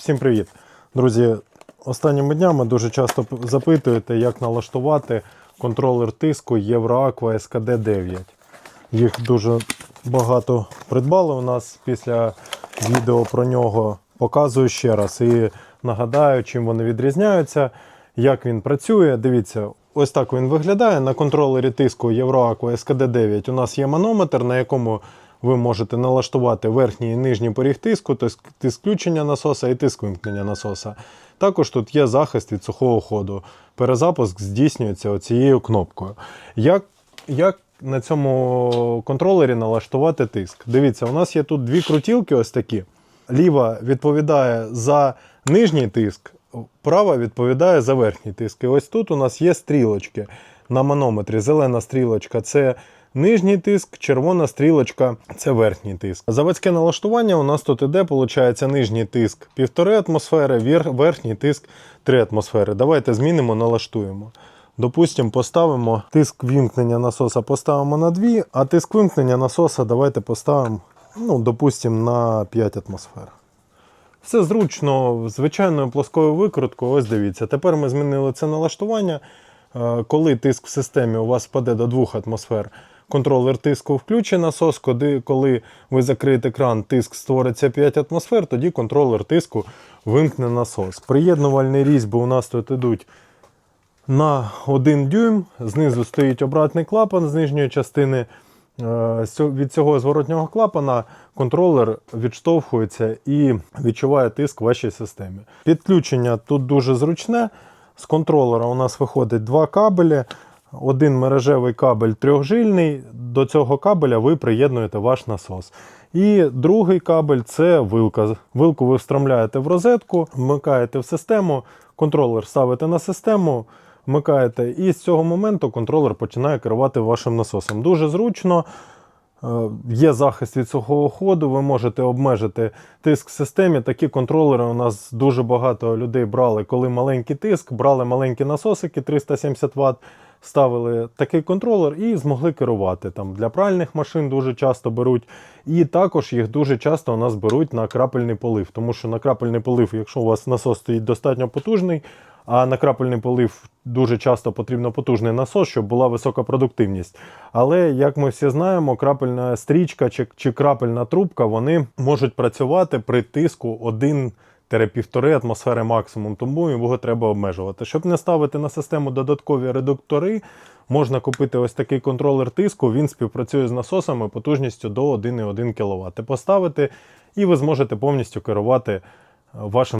Всім привіт! Друзі, останніми днями дуже часто запитуєте, як налаштувати контролер тиску Євроаква СКД 9. Їх дуже багато придбали у нас після відео про нього. Показую ще раз і нагадаю, чим вони відрізняються, як він працює. Дивіться, ось так він виглядає. На контролері тиску Євроаква СКД 9 у нас є манометр, на якому ви можете налаштувати верхній і нижній поріг тиску, тиск, тиск включення насоса і тиск вимкнення насоса. Також тут є захист від сухого ходу. Перезапуск здійснюється цією кнопкою. Як, як на цьому контролері налаштувати тиск? Дивіться, у нас є тут дві крутілки, ось такі. Ліва відповідає за нижній тиск, права відповідає за верхній тиск. І ось тут у нас є стрілочки на манометрі. Зелена стрілочка це нижній тиск, червона стрілочка це верхній тиск. Заводське налаштування у нас тут іде, виходить, нижній тиск 1,5 атмосфери, вер- верхній тиск 3 атмосфери. Давайте змінимо, налаштуємо. Допустимо, поставимо тиск вімкнення насоса поставимо на 2, а тиск вимкнення насоса давайте поставимо, ну, допустимо, на 5 атмосфер. Все зручно, звичайною плоскою викруткою. Ось дивіться. Тепер ми змінили це налаштування. Е, Коли тиск в системі у вас впаде до 2 атмосфер, контролер тиску включить насос. Коли, коли ви закриєте кран, тиск створиться 5 атмосфер, тоді контролер тиску вимкне насос. Приєднувальні різьби у нас тут йдуть на 1 дюйм. Знизу стоїть обратний клапан з нижньої частини. Е, Від цього зворотнього клапана контролер відштовхується і відчуває тиск в вашій системі. Підключення тут дуже зручне. З контролера у нас виходить два кабелі. Один мережевий кабель трьохжильний. До цього кабеля ви приєднуєте ваш насос. І другий кабель це вилка. Вилку ви встромляєте в розетку, вмикаєте в систему, контролер ставите на систему, вмикаєте, і з цього моменту контролер починає керувати вашим насосом. Дуже зручно. Е, Є захист від сухого ходу, ви можете обмежити тиск в системі. Такі контролери у нас дуже багато людей брали, коли маленький тиск, брали маленькі насосики 370 Вт, ставили такий контролер і змогли керувати. Там Для пральних машин дуже часто беруть. І також їх дуже часто у нас беруть на крапельний полив. Тому що на крапельний полив, якщо у вас насос стоїть достатньо потужний, а на крапельний полив дуже часто потрібно потужний насос, щоб була висока продуктивність. Але як ми всі знаємо, крапельна стрічка чи, чи крапельна трубка вони можуть працювати при тиску 1-1,5 атмосфери максимум, тому його треба обмежувати. Щоб не ставити на систему додаткові редуктори, можна купити ось такий контролер тиску. Він співпрацює з насосами потужністю до 1,1 кВт. Поставити, і ви зможете повністю керувати е, вашим